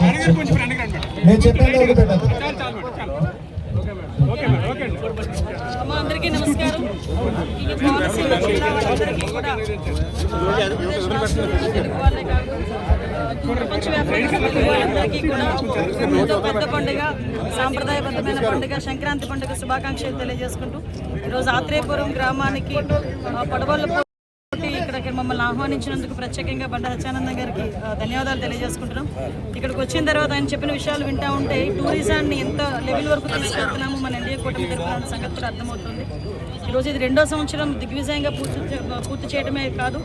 నేను చెప్పాను అమ్మ, అందరికీ నమస్కారం. ఈ కోనసీమ జిల్లా వాళ్ళందరికీ కూడా ప్రపంచ రాష్ట్రంలో తెలుగు వాళ్ళందరికీ కూడా ఎంతో పెద్ద పండుగ సాంప్రదాయబద్ధమైన పండుగ సంక్రాంతి పండుగ శుభాకాంక్షలు తెలియజేసుకుంటూ ఈరోజు ఆత్రేయపురం గ్రామానికి ఆ, ఇక్కడ మమ్మల్ని ఆహ్వానించినందుకు ప్రత్యేకంగా బండ సత్యానందం గారికి ధన్యవాదాలు తెలియజేసుకుంటున్నాం. ఇక్కడికి వచ్చిన తర్వాత ఆయన చెప్పిన విషయాలు వింటా ఉంటే టూరిజాన్ని ఎంత లెవెల్ వరకు తీసుకెళ్తున్నాము మన ఎన్డీఏ కూటమి తరపున సంగతి కూడా అర్థమవుతుంది. ఈరోజు ఇది రెండో సంవత్సరం దిగ్విజయంగా పూర్తి పూర్తి చేయడమే కాదు.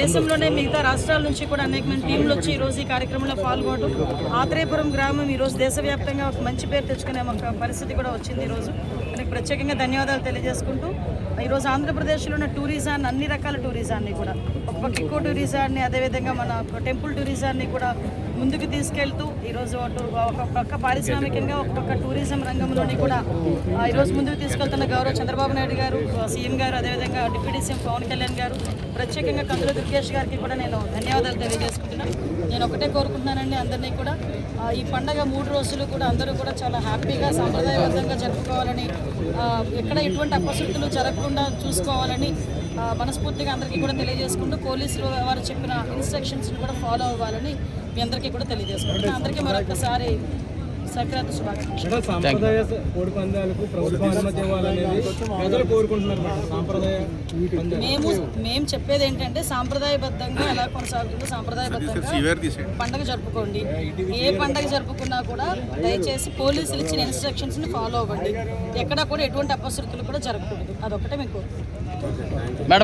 దేశంలోనే మిగతా రాష్ట్రాల నుంచి కూడా అనేకమంది టీంలు వచ్చి ఈరోజు ఈ కార్యక్రమంలో పాల్గొనడం ఆత్రేయపురం గ్రామం ఈరోజు దేశవ్యాప్తంగా ఒక మంచి పేరు తెచ్చుకునే ఒక పరిస్థితి కూడా వచ్చింది ఈరోజు దానికి ప్రత్యేకంగా ధన్యవాదాలు తెలియజేసుకుంటూ ఈరోజు ఆంధ్రప్రదేశ్లో ఉన్న టూరిజాన్ని అన్ని రకాల టూరిజం టూరిజాన్ని కూడా. ఒక పక్క ఇకో టూరిజాన్ని అదేవిధంగా మన టెంపుల్ టూరిజాన్ని కూడా ముందుకు తీసుకెళ్తూ ఈరోజు అటు ఒక పక్క పారిశ్రామికంగా ఒక పక్క టూరిజం రంగంలోని కూడా ఈరోజు ముందుకు తీసుకెళ్తున్న గౌరవ చంద్రబాబు నాయుడు గారు సీఎం గారు అదేవిధంగా డిప్యూటీ సీఎం పవన్ కళ్యాణ్ గారు ప్రత్యేకంగా కందుల దుర్గేష్ గారికి కూడా నేను ధన్యవాదాలు తెలియజేసుకుంటున్నాను. నేను ఒకటే కోరుకుంటున్నానండి అందరినీ కూడా. ఈ పండగ మూడు రోజులు కూడా అందరూ కూడా చాలా హ్యాపీగా సాంప్రదాయబద్ధంగా జరుపుకోవాలని ఎక్కడ ఎటువంటి అపశృతులు జరగకుండా చూసుకోవాలని మనస్ఫూర్తిగా అందరికీ కూడా తెలియజేసుకుంటూ పోలీసులు వారు చెప్పిన ఇన్స్ట్రక్షన్స్ని కూడా ఫాలో అవ్వాలని మీ అందరికీ కూడా తెలియజేసుకుంటున్నాను. అందరికీ మరొకసారి సంక్రాంతి శుభాకాంక్షలు. మేడం, సాంప్రదాయ కోడి పందాలకు ప్రభుత్వం అనుమతి ఇవ్వాలనేది ప్రజలు కోరుకుంటున్నారు మేడం. సాంప్రదాయ పందాలు. మేము మేము చెప్పేది ఏంటంటే సాంప్రదాయబద్ధంగా ఎలా కొనసాగుతుందో సాంప్రదాయబద్ధంగా పండగ జరుపుకోండి. ఏ పండగ జరుపుకున్నా కూడా దయచేసి పోలీసులు ఇచ్చిన ఇన్స్ట్రక్షన్స్ని ఫాలో అవ్వండి. ఎక్కడ కూడా ఎటువంటి అపశృతులు కూడా జరగకూడదు. అదొకటే మీకు. మేడం